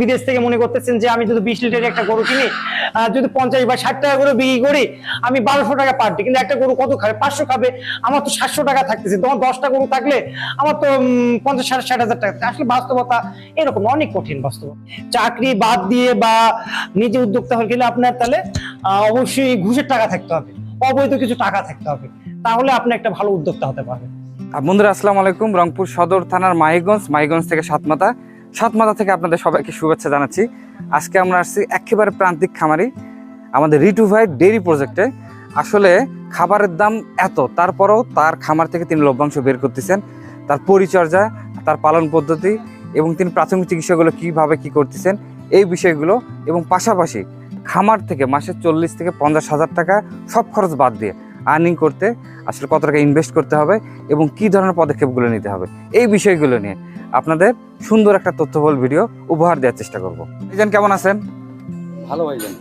বিদেশ থেকে মনে করতেছেন যে আমি যদি বিশ লিটারের একটা গরু কিনি যদি পঞ্চাশ বা ষাট টাকা করে বিক্রি করি, আমি বারোশো টাকা পারটি কিন্তু একটা গরু কত খাবে? পাঁচশো খাবে। আমার তো সাতশো টাকা থাকতেছে। তোমার দশটা গরু থাকলে আমার তো পঞ্চাশ, ষাট ষাট হাজার টাকা। আসলে বাস্তবতা এরকম, অনেক কঠিন বাস্তবতা। চাকরি বাদ দিয়ে বা নিজে উদ্যোক্তা হয়ে গেলে আপনার তাহলে অবশ্যই ঘুষের টাকা থাকতে হবে। অবৈধ কিছু টাকা থাকতে হবে। তাহলে আপনি একটা ভালো উদ্যোক্তা হতে পারবেন। বন্ধুরা, আসসালামু আলাইকুম। রংপুর সদর থানার মাহিগঞ্জ মাহিগঞ্জ থেকে সাতমাথা সাতমাথা থেকে আপনাদের সবাইকে শুভেচ্ছা জানাচ্ছি। আজকে আমরা আসছি একেবারে প্রান্তিক খামারি, আমাদের রিটু ভাই ডেইরি প্রজেক্টে। আসলে খাবারের দাম এত, তারপরেও তার খামার থেকে তিনি লভ্যাংশ বের করতেছেন। তার পরিচর্যা, তার পালন পদ্ধতি এবং তিনি প্রাথমিক চিকিৎসাগুলো কীভাবে কি করতেছেন, এই বিষয়গুলো এবং পাশাপাশি খামার থেকে মাসে চল্লিশ থেকে পঞ্চাশ হাজার টাকা সব খরচ বাদ দিয়ে আর্নিং করতে আসলে কত টাকা ইনভেস্ট করতে হবে এবং কি ধরনের পদক্ষেপগুলো নিতে হবে এই বিষয়গুলো নিয়ে আপনাদের সুন্দর একটা তথ্যবল ভিডিও উপহার দেওয়ার চেষ্টা করব। ভাইজান কেমন আছেন? ভালো ভাইজান।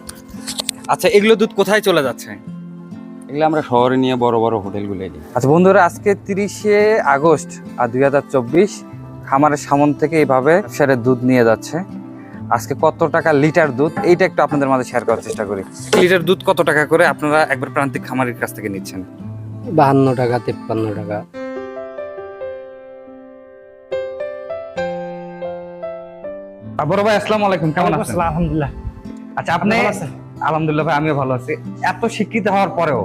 আচ্ছা এগুলো দুধ কোথায় চলে যাচ্ছে? এগুলো আমরা শহরে নিয়ে বড় বড় হোটেলগুলো দিই আচ্ছা বন্ধুরা আজকে তিরিশে আগস্ট আর দুই হাজার চব্বিশ খামারের সামন থেকে এইভাবে সেরের দুধ নিয়ে যাচ্ছে। আজকে কত টাকা লিটার দুধ? এইটা একটু আপনাদের মাঝে শেয়ার করার চেষ্টা করি। লিটার দুধ কত টাকা করে আপনারা একবার প্রান্তিক খামারের কাছ থেকে নিচ্ছেন? বাহান্ন টাকা তেপ্পান্ন টাকা। বড় ভাই আসসালামু আলাইকুম কেমন আছেন? আসসালাম, আলহামদুলিল্লাহ। আচ্ছা আপনি আলহামদুলিল্লাহ ভাই আমিও ভালো আছি। এত শিক্ষিত হওয়ার পরেও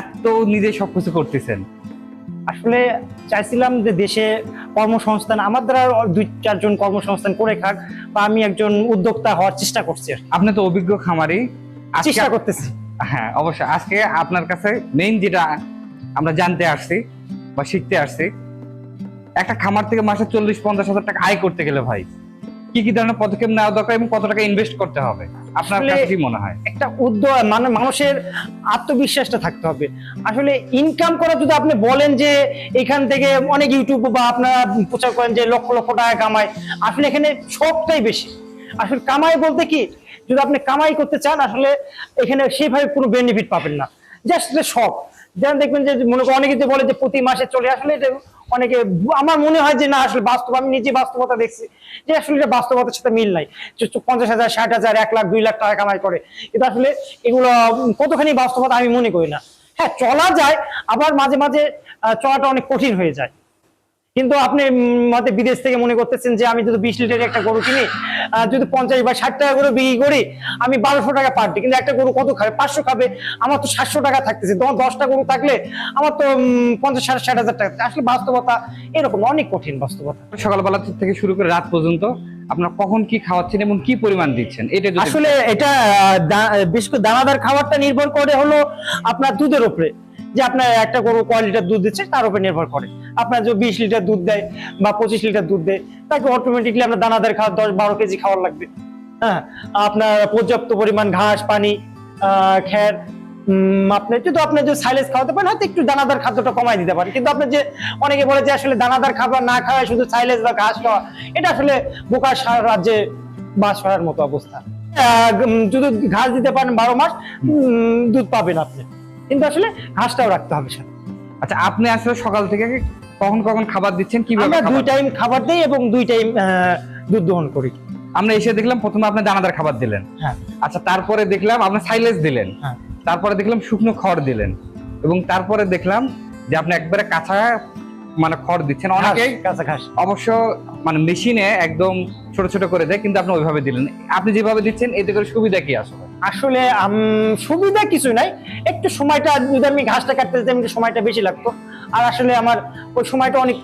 এত নিজে সবকিছু করতেছেন। আসলে চাইছিলাম যে দেশে কর্মসংস্থান আমার দ্বারা দুই চারজন কর্মসংস্থান করে খাক বা আমি একজন উদ্যোক্তা হওয়ার চেষ্টা করছি আপনি তো অভিজ্ঞ খামারি। চেষ্টা করতেছি। হ্যাঁ অবশ্যই। আজকে আপনার কাছে মেইন যেটা আমরা জানতে আসছি বা শিখতে আসছি একটা খামার থেকে মাসে চল্লিশ পঞ্চাশ হাজার টাকা আয় করতে গেলে ভাই কি কি ধরনের পদক্ষেপ নেওয়া দরকার এবং কত টাকা ইনভেস্ট করতে হবে? আপনার আসলে- কাছে কি মনে হয়? একটা উদ্যোগ মানে মানুষের আত্মবিশ্বাসটা থাকতে হবে। আসলে ইনকাম করা যদি আপনি বলেন যে এখান থেকে অনেক ইউটিউব বা আপনারা প্রচার করেন যে লক্ষ লক্ষ টাকা কামায় আসলে এখানে সবটাই বেশি। আসলে কামাই বলতে কি যদি আপনি কামাই করতে চান আসলে এখানে সেভাবে কোনো বেনিফিট পাবেন না। জাস্ট শখ যেমন দেখবেন যে মনে করেন অনেকে যে বলে যে প্রতি মাসে চলে আসলে এটা অনেকে আমার মনে হয় যে না, আসলে বাস্তব আমি নিজে বাস্তবতা দেখছি যে আসলে এটা বাস্তবতার সাথে মিল নাই। পঞ্চাশ হাজার, ষাট হাজার, এক লাখ, দুই লাখ টাকা কামাই করে। কিন্তু আসলে এগুলো কতখানি বাস্তবতা আমি মনে করি না। হ্যাঁ চলা যায়, আবার মাঝে মাঝে চলাটা অনেক কঠিন হয়ে যায়। কিন্তু আপনি মতে বিদেশ থেকে মনে করতেছেন যে আমি যদি বিশ লিটারের একটা গরু কিনি যদি পঞ্চাশ বা ষাট টাকা করে বিক্রি করি আমি বারোশো টাকা পারটি কিন্তু একটা গরু কত খাবে? পাঁচশো খাবে আমার তো সাতশো টাকা থাকতেছে। তোমার দশটা গরু থাকলে আমার তো পঞ্চাশ ষাট ষাট হাজার টাকা আসলে বাস্তবতা এরকম অনেক কঠিন বাস্তবতা। সকালবেলা থেকে শুরু করে রাত পর্যন্ত আপনার কখন কি খাওয়াচ্ছেন এবং কি পরিমাণ দিচ্ছেন? এটা আসলে এটা বিশেষ করে দানাদার খাবারটা নির্ভর করে হলো আপনার দুধের উপরে। যে আপনার একটা গরু কয় লিটার দুধ দিচ্ছে তার উপরে নির্ভর করে। আপনার যে বিশ লিটার দুধ দেয় বা পঁচিশ লিটার দুধ দেয়, তাকে অটোমেটিকলি আপনার দানাদার খাওয়ার দশ বারো কেজি খাওয়ার লাগবে। হ্যাঁ আপনার পর্যাপ্ত পরিমাণ ঘাস, পানি খ্যার আপনি যদি আপনি যদি সাইলেজ খাওয়াতে পারেন, হয়তো একটু দানাদার খাদ্যটা কমাই দিতে পারেন। কিন্তু আপনি যে, অনেকে বলে যে আসলে দানাদার খাবার না খাওয়ায় শুধু সাইলেজ বা ঘাস খাওয়া, এটা আসলে বোকা সারা রাজ্যে বাস করার মতো অবস্থা। যদি ঘাস দিতে পারেন বারো মাস দুধ পাবেন আপনি। কিন্তু আসলে ঘাসটাও রাখতে হবে আচ্ছা আপনি আসলে সকাল থেকে কখন কখন খাবার দিচ্ছেন কীভাবে আমরা দুই টাইম খাবার দিই এবং দুই টাইম দুধ দহন করি। আমরা এসে দেখলাম প্রথমে আপনি দানাদার খাবার দিলেন। হ্যাঁ। আচ্ছা তারপরে দেখলাম আপনি সাইলেজ দিলেন। হ্যাঁ। তারপরে দেখলাম শুকনো খড় দিলেন। এবং তারপরে দেখলাম যে আপনি একবারে কাঁচা মানে খড় দিচ্ছেন। অনেকেই কাঁচা ঘাস। অবশ্য মানে মেশিনে একদম ছোট ছোট করে দেয় কিন্তু আপনি ওইভাবে দিলেন। আপনি যেভাবে দিচ্ছেন এতে করে সুবিধা কি আসলে? আসলে সুবিধা কিছু নাই। একটু সময়টা যদি আমি ঘাসটা কাটতে যেতাম একটু সময়টা বেশি লাগতো। আর আসলে আমার ওই সময়টা অনেক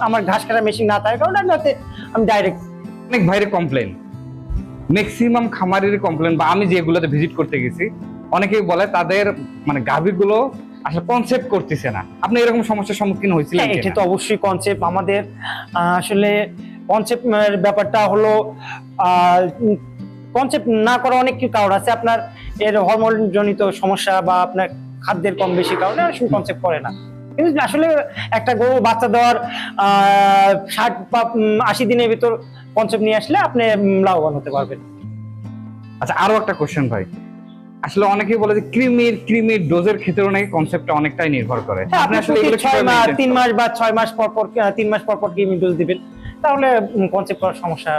আমার ঘাস কাটা মেশিন না থাকার কারণে আমি ডাইরেক্ট অনেক ভাইরে কমপ্লেন ম্যাক্সিমাম খামারের কমপ্লেন বা আমি যেগুলোতে ভিজিট করতে গেছি অনেকেই বলে তাদের মানে গাভীগুলো আসলে কনসেপ্ট করতেছে না। আপনি এরকম সমস্যার সম্মুখীন হয়েছিলেন হ্যাঁ, এটা তো অবশ্যই কনসেপ্ট আমাদের আসলে কনসেপ্ট ব্যাপারটা হলো কনসেপ্ট না করা অনেক কিছু কারণ আছে? আপনার এর হরমোন জনিত সমস্যা বা আপনার খাদ্যের কম বেশি কারণে আসলে কনসেপ্ট করে না। কিন্তু আসলে একটা গরু বাচ্চা দেওয়ার ষাট বা আশি দিনের ভিতর কনসেপ্ট নিয়ে আসলে আপনি লাভবান হতে পারবেন। আচ্ছা আরও একটা কোশ্চেন ভাই। আসলে অনেকেই বলে যে ক্রিমির ক্রিমির ডোজের ক্ষেত্রেও নাকি কনসেপ্টটা অনেকটাই নির্ভর করে। হ্যাঁ, আপনি আসলে ছয় মাস তিন মাস বা ছয় মাস পর পর তিন মাস পর পর ক্রিমি ডোজ দিবেন তাহলে কনসেপ্ট করার সমস্যা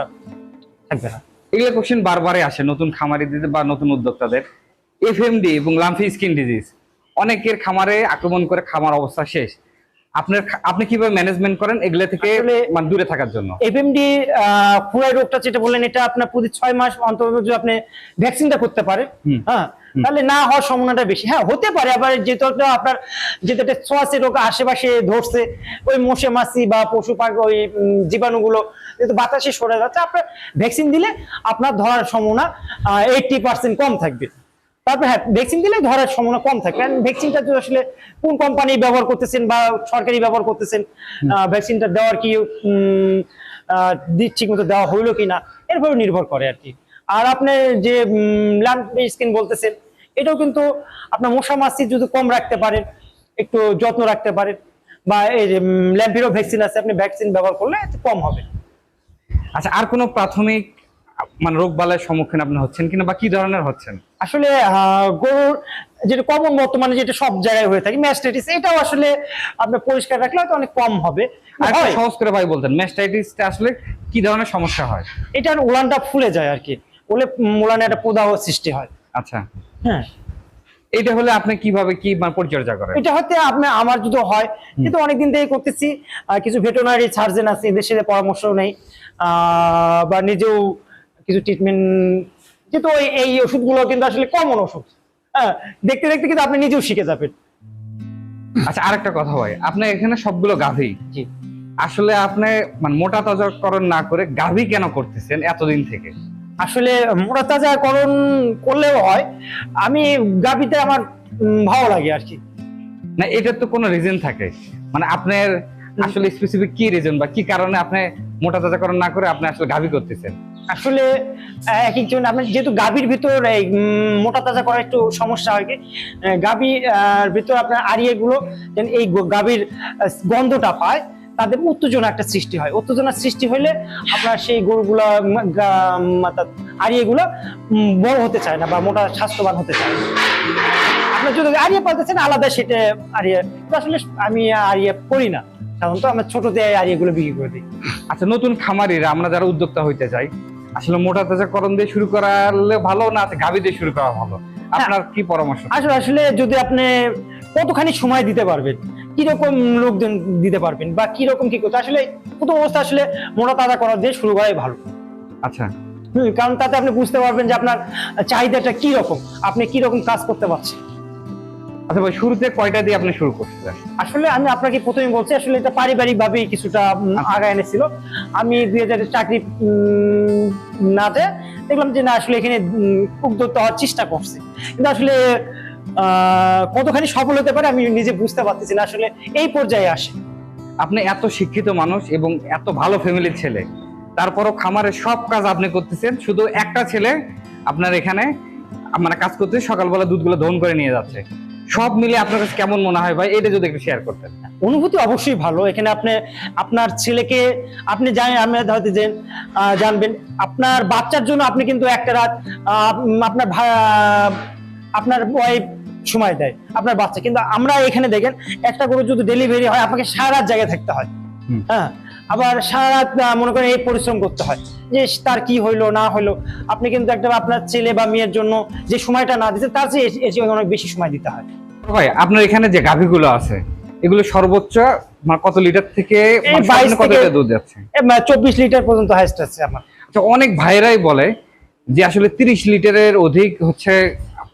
থাকবে না। এগুলো কোশ্চেন বারবারই আসে নতুন খামারিদের বা নতুন উদ্যোক্তাদের। এফএমডি এবং লাম্ফি স্কিন ডিজিজ অনেকের খামারে আক্রমণ করে খামার অবস্থা শেষ। আপনার আপনি কীভাবে ম্যানেজমেন্ট করেন এগুলো থেকে মানে দূরে থাকার জন্য? এফএমডি খুরাই রোগটা যেটা বললেন এটা আপনার প্রতি ছয় মাস অন্তর অন্তর যদি আপনি ভ্যাকসিনটা করতে হুম। হ্যাঁ তাহলে না হওয়ার সম্ভাবনাটা বেশি। হ্যাঁ হতে পারে আবার যেহেতু আপনার যেহেতু একটা রোগ আশেপাশে ধরছে ওই মশে মাছি বা পশু পাখি ওই জীবাণুগুলো যেহেতু বাতাসে সরে যাচ্ছে আপনার ভ্যাকসিন দিলে আপনার ধরার সম্ভাবনা এইটটি পার্সেন্ট কম থাকবে। তারপর হ্যাঁ ভ্যাকসিন দিলে ধরার সম্ভাবনা কম থাকে। কারণ ভ্যাকসিনটা তো আসলে কোন কোম্পানি ব্যবহার করতেছেন বা সরকারি ব্যবহার করতেছেন ভ্যাকসিনটা দেওয়ার কি ঠিক মতো দেওয়া হইল কিনা এর উপর নির্ভর করে আর কি। আর আপনি যে ল্যাম্প স্কিন বলতেছেন এটাও কিন্তু আপনার মশা মাছি যদি কম রাখতে পারেন একটু যত্ন রাখতে পারেন বা এই যে ল্যাম্পেরও ভ্যাকসিন আছে আপনি ভ্যাকসিন ব্যবহার করলে একটু কম হবে। আচ্ছা আর কোনো প্রাথমিক মানে রোগ বালাইয়ের সম্মুখীন আপনি হচ্ছেন কিনা বা কি ধরনের হচ্ছেন? আসলে গরুর যেটা কমন বর্তমানে যেটা সব জায়গায় হয়ে থাকে ম্যাস্টাইটিস এটাও আসলে আপনি পরিষ্কার রাখলে হয়তো অনেক কম হবে। আর সহজ করে ভাই বলতেন ম্যাস্টাইটিসটা আসলে কি ধরনের সমস্যা হয়? এটার উলানটা ফুলে যায় আর কি ওলে উলানে একটা প্রদাহ সৃষ্টি হয়। আচ্ছা। হ্যাঁ। এটা হলে আপনি কীভাবে কি মানে পরিচর্যা করেন? এটা হতে আপনি আমার যদি হয় কিন্তু অনেকদিন থেকে করতেছি কিছু ভেটেনারি সার্জন আছে এদের সাথে পরামর্শ নেই আহ, বা নিজেও কিছু ট্রিটমেন্ট ওই- এই ওষুধগুলো কিন্তু আসলে কমন ওষুধ। হ্যাঁ দেখতে দেখতে কিন্তু আপনি নিজেও শিখে যাবেন। আচ্ছা আরেকটা কথা ভাই আপনি এখানে সবগুলো গাভী। জি। আসলে আপনি মানে মোটা তাজাকরণ না করে গাভী কেন করতেছেন এতদিন থেকে? আসলে মোটা তাজাকরণ করলেও হয় আমি গাবিতে আমার ভালো লাগে আর কি। না এটার তো কোনো রিজন থাকে। মানে আপনার আসলে স্পেসিফিক কি রিজন বা কি কারণে আপনি মোটা তাজাকরণ না করে আপনি আসলে গাভী করতেছেন? আসলে এক একজন আপনার যেহেতু গাভীর ভিতর এই মোটা তাজা করার একটু সমস্যা হয় কি আহ, গাভী আহ, ভিতর আপনার আরিয়ে গুলো যেন এই গাভীর গন্ধটা পায় তাদের উত্তেজনা একটা সৃষ্টি হয়। উত্তেজনা সৃষ্টি হলে আপনার সেই গরুগুলা উম, বড় হতে চায় না বা মোটা স্বাস্থ্যবান হতে চায় না। আপনার যদি আরিয়ে পাচ্ছেন আলাদা সেটা কিন্তু আসলে আমি আরিয়ে করি না। সাধারণত আমরা ছোটতে আরিয়েগুলো বিক্রি করে দিই। আচ্ছা নতুন খামারিরা আমরা যারা উদ্যোক্তা হইতে চাই আসলে মোটা তাজাকরণ দিয়ে শুরু করালে ভালো না গাভী দিয়ে শুরু করা ভালো? আপনার কি পরামর্শ? আসলে আসলে যদি আপনি কতখানি সময় দিতে পারবেন কীরকম লোকজন দিতে পারবেন বা কীরকম কি করতে আসলে প্রথম অবস্থা আসলে মোটা তাজা করা দিয়ে শুরু করাই ভালো। আচ্ছা। হুম, কারণ তাতে আপনি বুঝতে পারবেন যে আপনার চাহিদাটা কি রকম আপনি কি রকম কাজ করতে পারছেন। আচ্ছা ভাই শুরুতে কয়টা দিয়ে আপনি শুরু করছিলেন আসলে আমি আপনাকে প্রথমে বলছি আসলে এটা পারিবারিক ভাবেই কিছুটা আচ্ছা। এনেছিল। আমি দুই হাজার চাকরি নাতে দেখলাম যে না আসলে এখানে উদ্যোক্তা হওয়ার চেষ্টা করছে। কিন্তু আসলে কতখানি সফল হতে পারে আমি নিজে বুঝতে পারতেছি না আসলে এই পর্যায়ে আসে। আপনি এত শিক্ষিত মানুষ এবং এত ভালো ফ্যামিলির ছেলে তারপরও খামারের সব কাজ আপনি করতেছেন শুধু একটা ছেলে আপনার এখানে মানে কাজ করতে সকালবেলা দুধগুলো দহন করে নিয়ে যাচ্ছে। সব মিলে আপনার কাছে কেমন মনে হয় ভাই? এটা যদি একটু শেয়ার করতেন। অনুভূতি অবশ্যই ভালো। এখানে আপনি আপনার ছেলেকে আপনি জানেন আমি হয়তো যে জানবেন। আপনার বাচ্চার জন্য আপনি কিন্তু একটা রাত আপনার আপনার ওয়াইফ সময় দেয় আপনার বাচ্চা। কিন্তু আমরা এখানে দেখেন একটা গরু যদি ডেলিভারি হয় আপনাকে সারা রাত জায়গায় থাকতে হয়। হ্যাঁ? আবার সারা রাত মনে করেন এই পরিশ্রম করতে হয়। যে তার কি হইল না হইল। আপনি কিন্তু একটা আপনার ছেলে বা মেয়ের জন্য যে সময়টা না দিতে তার চেয়ে অনেক বেশি সময় দিতে হয়। ভাই আপনার এখানে যে গাভীগুলো আছে এগুলো সর্বোচ্চ কত লিটার থেকে এই 22 সর্বনিম্ন কত লিটার দুধ যাচ্ছে? চব্বিশ লিটার পর্যন্ত হাইস্ট আছে আমার। আচ্ছা অনেক ভাইরাই বলে যে আসলে তিরিশ লিটারের অধিক হচ্ছে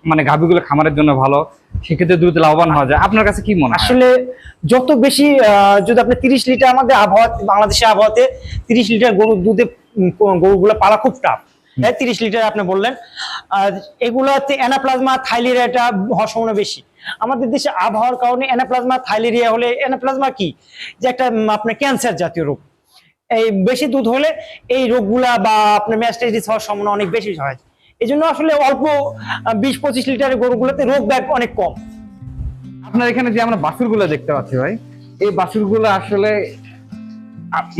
মানে গাভীগুলো খামারের জন্য ভালো সেক্ষেত্রে দ্রুত লাভবান হওয়া যায়। আপনার কাছে কি মনে হয়? আসলে যত বেশি আহ, যদি আপনি তিরিশ লিটার আমাদের আবহাওয়া বাংলাদেশের আবহাওয়াতে তিরিশ লিটার গরুর দুধে গরুগুলো পালা খুব টাফ হ্যাঁ তিরিশ লিটার আপনি বললেন। আর এগুলোতে অ্যানাপ্লাজমা থাইলেরিয়াটা হওয়ার সম্ভাবনা বেশি। আমাদের দেশে আবহাওয়ার কারণে অ্যানাপ্লাজমা থাইলেরিয়া হলে অ্যানাপ্লাজমা কি? যে একটা আপনার ক্যান্সার জাতীয় রোগ। এই বেশি দুধ হলে এই রোগগুলা বা আপনার ম্যাস্টাইটিস হওয়ার সম্ভাবনা অনেক বেশি হয়। এই জন্য আসলে অল্প বিশ পঁচিশ লিটারের গরুগুলোতে রোগ ব্যাগ অনেক কম। আপনার এখানে যে আমরা বাছুরগুলো দেখতে পাচ্ছি ভাই এই বাছুরগুলো আসলে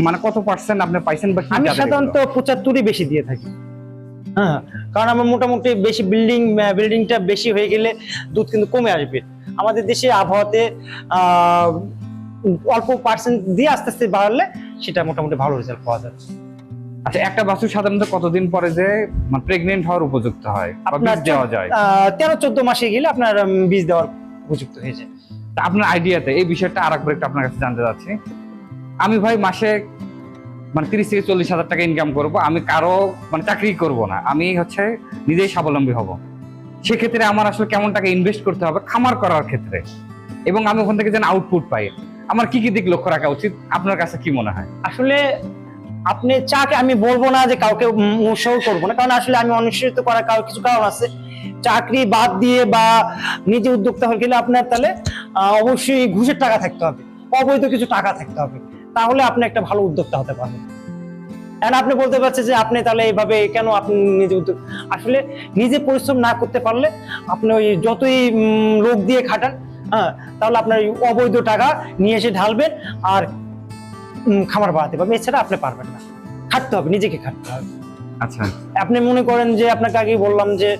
মানে কত পার্সেন্ট আপনি পাইছেন বা আমি সাধারণত? পঁচাত্তরই বেশি দিয়ে থাকি। হ্যাঁ কারণ আমার মোটামুটি বেশি বিল্ডিং বিল্ডিংটা বেশি হয়ে গেলে দুধ কিন্তু কমে আসবে। আমাদের দেশে আবহাওয়াতে অল্প পার্সেন্ট দিয়ে আস্তে আস্তে বাড়লে সেটা মোটামুটি ভালো রেজাল্ট পাওয়া যাবে। আচ্ছা একটা বাছুর সাধারণত কতদিন পরে যে মানে প্রেগনেন্ট হওয়ার উপযুক্ত হয়? আপনার বীজ দেওয়া যায়? তেরো চোদ্দ মাসে গেলে আপনার বীজ দেওয়ার উপযুক্ত হয়ে যায়। আপনার আইডিয়াতে এই বিষয়টা আর একবার একটু আপনার কাছে জানতে চাচ্ছি। আমি ভাই মাসে মানে তিরিশ থেকে চল্লিশ হাজার টাকা ইনকাম করব। আমি কারও মানে চাকরি করব না। আমি হচ্ছে নিজেই স্বাবলম্বী হব। সেক্ষেত্রে আমার আসলে কেমন টাকা ইনভেস্ট করতে হবে? খামার করার ক্ষেত্রে। এবং আমি ওখান থেকে যেন আউটপুট পাই। আমার কি কি দিক লক্ষ্য রাখা উচিত? আপনার কাছে কি মনে হয়? আসলে আপনি চাকে, আমি বলব না যে কাউকে উৎসাহ করব না। কারণ আসলে আমি অনুসৃত করার কারও কিছু কারণ আছে। চাকরি বাদ দিয়ে বা নিজে উদ্যোক্তা হয়ে গেলে আপনার তাহলে অবশ্যই ঘুষের টাকা থাকতে হবে। অবৈধ কিছু টাকা থাকতে হবে। তাহলে আপনি একটা ভালো উদ্যোক্তা হতে পারবেন। আপনি বলতে পারছেন যে আপনি তাহলে এইভাবে কেন আপনি নিজে উদ্যোগ আসলে নিজে পরিশ্রম না করতে পারলে আপনি ওই যতই লোক দিয়ে খাটান হ্যাঁ তাহলে আপনার ওই অবৈধ টাকা নিয়ে এসে ঢালবেন আর খামার বাড়াতে পারবেন। এছাড়া আপনি পারবেন না। খাটতে হবে নিজেকে খাটতে হবে। আচ্ছা। আপনি মনে করেন যে আপনাকে আগেই বললাম যে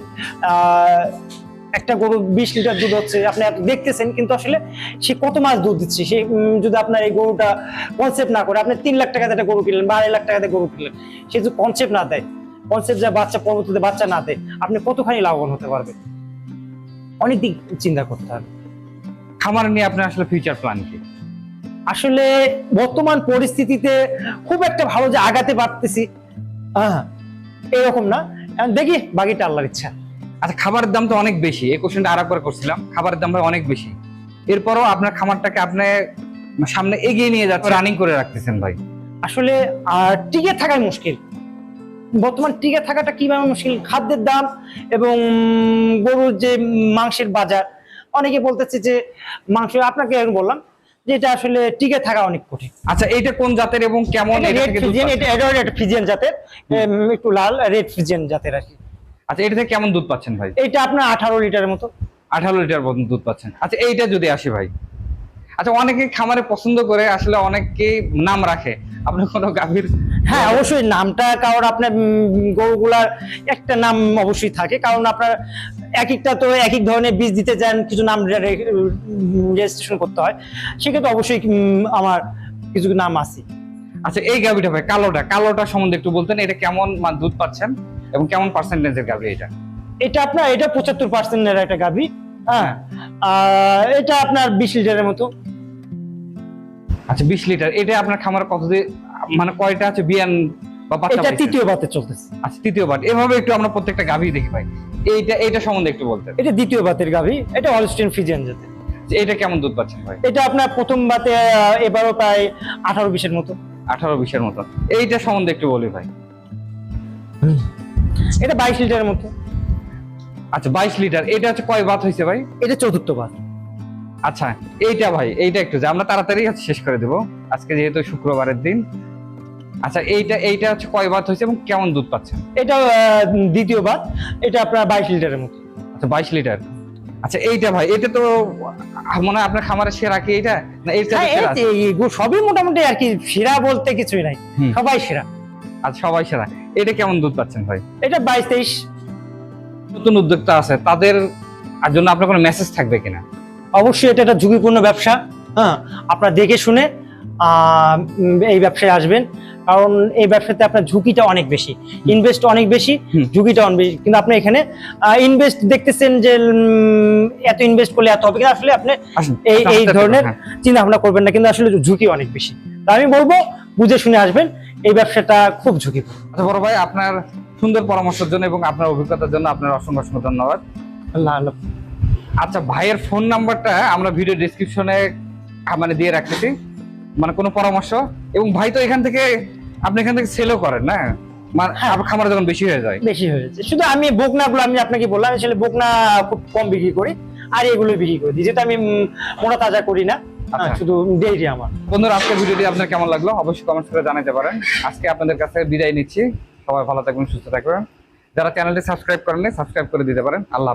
আহ, একটা গরু বিশ লিটার দুধ হচ্ছে আপনি দেখতেছেন কিন্তু আসলে সে কত মাস দুধ দিচ্ছে? সে যদি আপনার এই গরুটা কনসেপ্ট না করে আপনি তিন লাখ টাকাতে একটা গরু কিনলেন বা আড়াই লাখ টাকাতে গরু কিনলেন সে যদি কনসেপ্ট না দেয় কনসেপ্ট যা বাচ্চা পরবর্তীতে বাচ্চা না দেয় আপনি কতখানি লাভবান হতে পারবেন? অনেক দিক চিন্তা করতে হবে। খামার নিয়ে আপনার আসলে ফিউচার প্ল্যান কি? আসলে বর্তমান পরিস্থিতিতে খুব একটা ভালো যে আগাতে পারতেছি হ্যাঁ এরকম না। দেখি বাকিটা আল্লাহর ইচ্ছা। আচ্ছা খাবারের দাম তো অনেক বেশি। এই কোশ্চেনটা আর একবার করছিলাম। খাবারের দাম অনেক বেশি। এরপরও আপনার খামারটাকে আপনি সামনে এগিয়ে নিয়ে যাচ্ছেন। রানিং করে রাখতেছেন ভাই। আসলে টিকে থাকাই মুশকিল। বর্তমান টিকে থাকাটা কীভাবে মুশকিল? খাদ্যের দাম এবং গরুর যে মাংসের বাজার। অনেকে বলতেছে যে মাংস আপনাকে আমি বললাম যে এটা আসলে টিকে থাকা অনেক কঠিন। আচ্ছা এটা কোন জাতের এবং কেমন এটা এটা ফিজিয়ান জাতের। একটু লাল রেড ফিজিয়ান জাতের আর কি। আচ্ছা এটা থেকে কেমন দুধ পাচ্ছেন ভাই? এটা আপনার আঠারো লিটারের মতো। আঠারো লিটার মতন দুধ পাচ্ছেন। আচ্ছা এইটা যদি আসি ভাই। আচ্ছা অনেকে খামারে পছন্দ করে আসলে অনেকে নাম রাখে। আপনার কোনো গাভীর? হ্যাঁ অবশ্যই নামটা কারণ আপনার গরুগুলার একটা নাম অবশ্যই থাকে। কারণ আপনার এক একটা তো এক এক ধরনের বীজ দিতে যান কিছু নাম রেজিস্ট্রেশন করতে হয়। সেক্ষেত্রে অবশ্যই আমার কিছু নাম আছে। আচ্ছা এই গাভীটা ভাই কালোটা। কালোটা সম্বন্ধে একটু বলতেন এটা কেমন মানে দুধ পাচ্ছেন? এবং কেমন পার্সেন্টেজের গাভী এটা? এটা আপনার এটা পঁচাত্তর পার্সেন্টের একটা গাভী হ্যাঁ? আর এটা আপনার বিশ লিটারের মতো। আচ্ছা বিশ লিটার এটা আপনার খামার কতদিন মানে কয়টা আছে? বিয়ান বা বাচ্চা এটা তৃতীয় বাতে চলতেছে। আচ্ছা তৃতীয়বার এভাবে একটু আমরা প্রত্যেকটা গাভী দেখি ভাই। এইটা এইটা সম্বন্ধে একটু বলতেন। এটা দ্বিতীয় বাতের গাভী এটা অলস্টেন ফিজিয়ান জাতের। এটা কেমন দুধ পাচ্ছেন ভাই? এটা আপনার প্রথম বাতে এবারও প্রায় আঠারো বিশের মতো। আঠারো বিশের মতো। এইটা সম্বন্ধে একটু বলি ভাই। এটা বাইশ লিটারের মতো আচ্ছা বাইশ লিটার। এটা হচ্ছে কয় বাত হয়েছে ভাই? এটা চতুর্থ বাত। আচ্ছা এইটা ভাই এইটা একটু যে আমরা তাড়াতাড়ি শেষ করে দেবো। আজকে যেহেতু শুক্রবারের দিন। আচ্ছা এইটা এইটা হচ্ছে কয় বাত হয়েছে এবং কেমন দুধ পাচ্ছেন? এটা দ্বিতীয় বাত। এটা আপনার বাইশ লিটারের মতো আচ্ছা বাইশ লিটার। আচ্ছা এইটা ভাই এটা তো মনে হয় আপনার খামারে সেরা কি এইটা? না এইটা হ্যাঁ, সবই মোটামুটি আর কি সেরা বলতে কিছুই নাই। সবাই সেরা। আচ্ছা সবাই সেরা। এটা কেমন দুধ পাচ্ছেন ভাই? এটা বাইশ তেইশ। নতুন উদ্যোক্তা আছে তাদের আর জন্য আপনার কোনো মেসেজ থাকবে কিনা? অবশ্যই এটা একটা ঝুঁকিপূর্ণ ব্যবসা হ্যাঁ। আপনারা দেখে শুনে এই ব্যবসায় আসবেন। কারণ এই ব্যবসাতে আপনার ঝুঁকিটা অনেক বেশি। ইনভেস্ট অনেক বেশি ঝুঁকিটা অনেক বেশি। কিন্তু আপনি এখানে ইনভেস্ট দেখতেছেন যে এত ইনভেস্ট করলে এত হবে কিন্তু আসলে আপনি এই এই ধরনের হ্যাঁ। চিন্তা ভাবনা করবেন না কিন্তু আসলে ঝুঁকি অনেক বেশি। আমি বলব বুঝে শুনে আসবেন এই ব্যবসাটা খুব ঝুঁকিপূর্ণ। আচ্ছা বড় ভাই আপনার সুন্দর পরামর্শের জন্য এবং আপনার অভিজ্ঞতার জন্য আপনার অসংখ্য অসংখ্য ধন্যবাদ। আল্লাহ আল্লাহ আচ্ছা ভাইয়ের ফোন নাম্বারটা আমরা ভিডিও ডেসক্রিপশনে মানে দিয়ে রাখতেছি। মানে কোনো পরামর্শ? এবং ভাই তো এখান থেকে আপনি এখান থেকে সেলও করেন না? মানে হ্যাঁ। খামারে যখন বেশি হয়ে যায়। বেশি হয়েছে শুধু আমি বকনাগুলো আমি আপনাকে বললাম আসলে বকনা খুব কম বিক্রি করি আর এগুলো বিক্রি করি। যেটা আমি মোটা তাজা করি না হ্যাঁ। শুধু ডেইরি আমার। বন্ধুরা আজকে ভিডিওটি আপনার কেমন লাগল? অবশ্যই কমেন্ট করে জানাতে পারেন। আজকে আপনাদের কাছে বিদায় নিচ্ছি। সবাই ভালো থাকবেন সুস্থ থাকবেন। যারা চ্যানেলটি সাবস্ক্রাইব করেন সাবস্ক্রাইব করে দিতে পারেন। আল্লাহ।